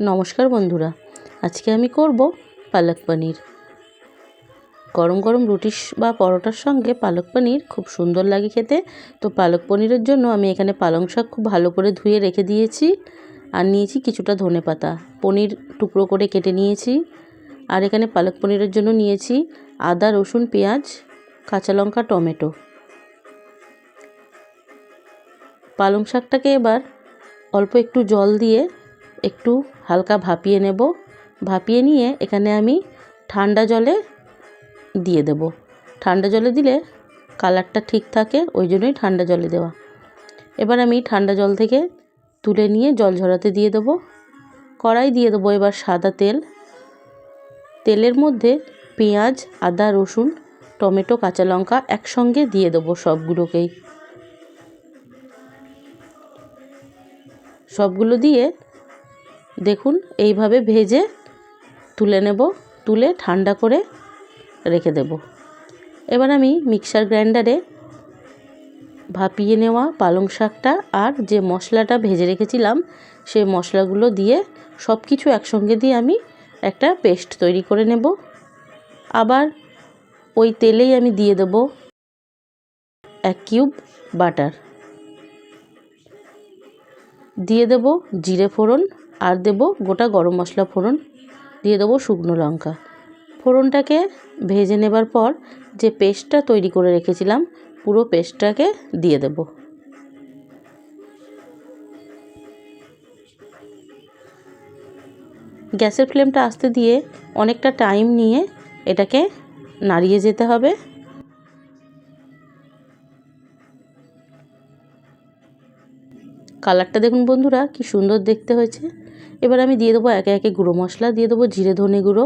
নমস্কার বন্ধুরা, আজকে আমি করব পালক পনির। গরম গরম রুটি বা পরোটার সঙ্গে পালক পনির খুব সুন্দর লাগে খেতে। তো পালক পনিরের জন্য আমি এখানে পালং শাক খুব ভালো করে ধুয়ে রেখে দিয়েছি আর নিয়েছি কিছুটা ধনে পাতা। পনির টুকরো করে কেটে নিয়েছি আর এখানে পালক পনিরের জন্য নিয়েছি আদা, রসুন, পেঁয়াজ, কাঁচা লঙ্কা, টমেটো। পালং শাকটাকে এবার অল্প একটু জল দিয়ে একটু হালকা ভাপিয়ে নেব। ভাপিয়ে নিয়ে এখানে আমি ঠান্ডা জলে দিয়ে দেব। ঠান্ডা জলে দিলে কালারটা ঠিক থাকে, ওই জন্যই ঠান্ডা জলে দেওয়া। এবার আমি ঠান্ডা জল থেকে তুলে নিয়ে জল ঝরাতে দিয়ে দেবো। কড়াই দিয়ে দেবো এবার সাদা তেল। তেলের মধ্যে পেঁয়াজ, আদা, রসুন, টমেটো, কাঁচা লঙ্কা একসঙ্গে দিয়ে দেবো সবগুলোকেই। সবগুলো দিয়ে দেখুন, এইভাবে ভেজে তুলে নেব, তুলে ঠান্ডা করে রেখে দেব। এবার আমি মিক্সার গ্রাইন্ডারে ভাপিয়ে নেওয়া পালং শাকটা আর যে মশলাটা ভেজে রেখেছিলাম, সেই মশলাগুলো দিয়ে সব কিছু একসঙ্গে দিয়ে আমি একটা পেস্ট তৈরি করে নেব। আবার ওই তেলেই আমি দিয়ে দেব এক কিউব বাটার। দিয়ে দেব জিরে ফোড়ন আর দেব গোটা গরম মশলা ফোড়ন, দিয়ে দেবো শুকনো লঙ্কা। ফোড়নটাকে ভেজে নেবার পর যে পেস্টটা তৈরি করে রেখেছিলাম, পুরো পেস্টটাকে দিয়ে দেব। গ্যাসের ফ্লেমটা আস্তে দিয়ে অনেকটা টাইম নিয়ে এটাকে নাড়িয়ে যেতে হবে। কালারটা দেখুন বন্ধুরা, কি সুন্দর দেখতে হয়েছে। এবার আমি দিয়ে দেবো একে একে গুঁড়ো মশলা, দিয়ে দেবো জিরে ধনে গুঁড়ো।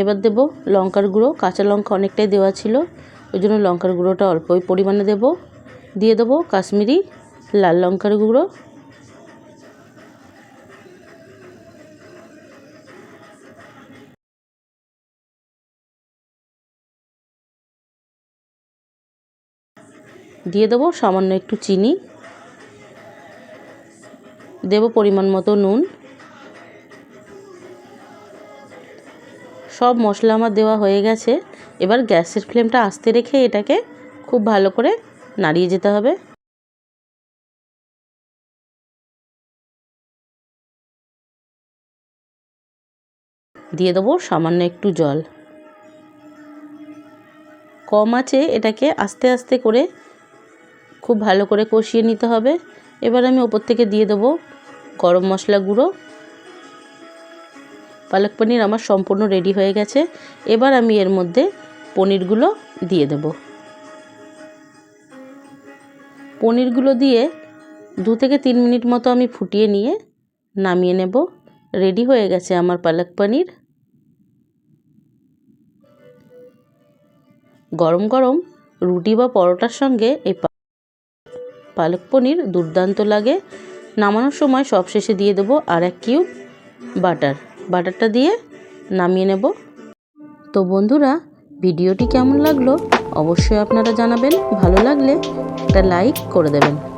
এবার দেবো লঙ্কার গুঁড়ো, কাঁচা লঙ্কা অনেকটাই দেওয়া ছিল, ওই জন্য লঙ্কার গুঁড়োটা অল্প পরিমাণে দেব। দিয়ে দেবো কাশ্মীরি লাল লঙ্কার গুঁড়ো। দিয়ে দেবো সামান্য একটু চিনি। দেব পরিমাণ মতো নুন। সব মশলা আমার দেওয়া হয়ে গেছে। এবার গ্যাসের ফ্লেমটা আস্তে রেখে এটাকে খুব ভালো করে নাড়িয়ে যেতে হবে। দিয়ে দেবো সামান্য একটু জল। কম আছে এটাকে আস্তে আস্তে করে খুব ভালো করে কষিয়ে নিতে হবে। এবার আমি ওপর থেকে দিয়ে দেবো গরম মশলা গুঁড়ো। পালক পনির আমার সম্পূর্ণ রেডি হয়ে গেছে। এবার আমি এর মধ্যে পনিরগুলো দিয়ে দেব। পনিরগুলো দিয়ে দু থেকে তিন মিনিট মতো আমি ফুটিয়ে নিয়ে নামিয়ে নেব। রেডি হয়ে গেছে আমার পালক পনির। গরম গরম রুটি বা পরোটার সঙ্গে এই পালক পনির দুর্দান্ত লাগে। নামানোর সময় সব শেষে দিয়ে দেবো আর এক কিউব বাটার। বাটারটা দিয়ে নামিয়ে নেব। তো বন্ধুরা, ভিডিওটি কেমন লাগল? অবশ্যই আপনারা জানাবেন। ভালো লাগলে একটা লাইক করে দেবেন।